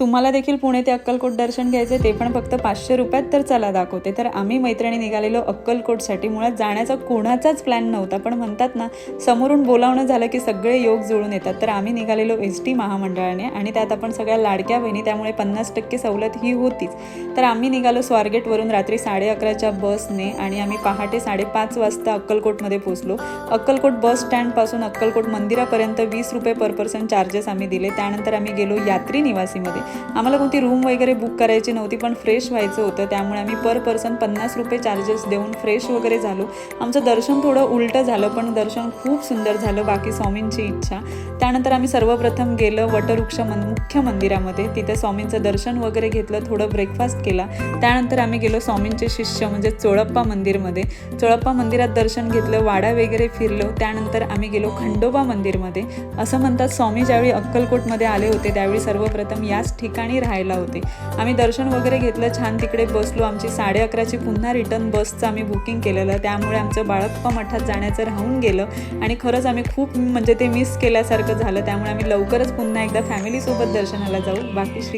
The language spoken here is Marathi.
तुम्हाला देखील पुणे ते अक्कलकोट दर्शन घ्यायचे ते पण फक्त पाचशे रुपयात तर चला दाखवते. तर आम्ही मैत्रिणी निघालेलो अक्कलकोटसाठी. मुळात जाण्याचा कोणाचाच प्लॅन नव्हता पण म्हणतात ना समोरून बोलावणं झालं की सगळे योग जुळून येतात. तर आम्ही निघालेलो एस टी महामंडळाने आणि त्यात आपण सगळ्या लाडक्या बहिणी त्यामुळे पन्नास टक्के सवलत ही होतीच. तर आम्ही निघालो स्वारगेटवरून रात्री साडे अकराच्या बसने आणि आम्ही पहाटे साडेपाच वाजता अक्कलकोटमध्ये पोहोचलो. अक्कलकोट बस स्टँडपासून अक्कलकोट मंदिरापर्यंत वीस रुपये पर पर्सन चार्जेस आम्ही दिले. त्यानंतर आम्ही गेलो यात्री निवासीमध्ये. आम्हाला कोणती रूम वगैरे बुक करायची नव्हती पण फ्रेश व्हायचं होतं. त्यामुळे आम्ही पर पर्सन पन्नास रुपये चार्जेस देऊन फ्रेश वगैरे झालो. आमचं दर्शन थोडं उलटं झालं पण दर्शन खूप सुंदर झालं बाकी स्वामींची इच्छा. त्यानंतर आम्ही सर्वप्रथम गेलं वटवृक्ष मन मुख्य मंदिरामध्ये. तिथे स्वामींचं दर्शन वगैरे घेतलं थोडं ब्रेकफास्ट केला. त्यानंतर आम्ही गेलो स्वामींचे शिष्य म्हणजे चोळप्पा मंदिरमध्ये. चोळप्पा मंदिरात दर्शन घेतलं वाडा वगैरे फिरलो. त्यानंतर आम्ही गेलो खंडोबा मंदिरमध्ये. असं म्हणतात स्वामी ज्यावेळी अक्कलकोटमध्ये आले होते त्यावेळी सर्वप्रथम याच ठिकाणी राहायला होते. आम्ही दर्शन वगैरे घेतलं छान तिकडे बसलो. आमची साडे अकराची पुन्हा रिटर्न बसचं आम्ही बुकिंग केलेलं. त्यामुळे आमचं बाळप्पा मठात जाण्याचं राहून गेलं. आणि खरंच आम्ही खूप म्हणजे ते मिस केल्यासारखं झालं. त्यामुळे आम्ही लवकरच पुन्हा एकदा फॅमिलीसोबत दर्शनाला जाऊ. बाकी श्री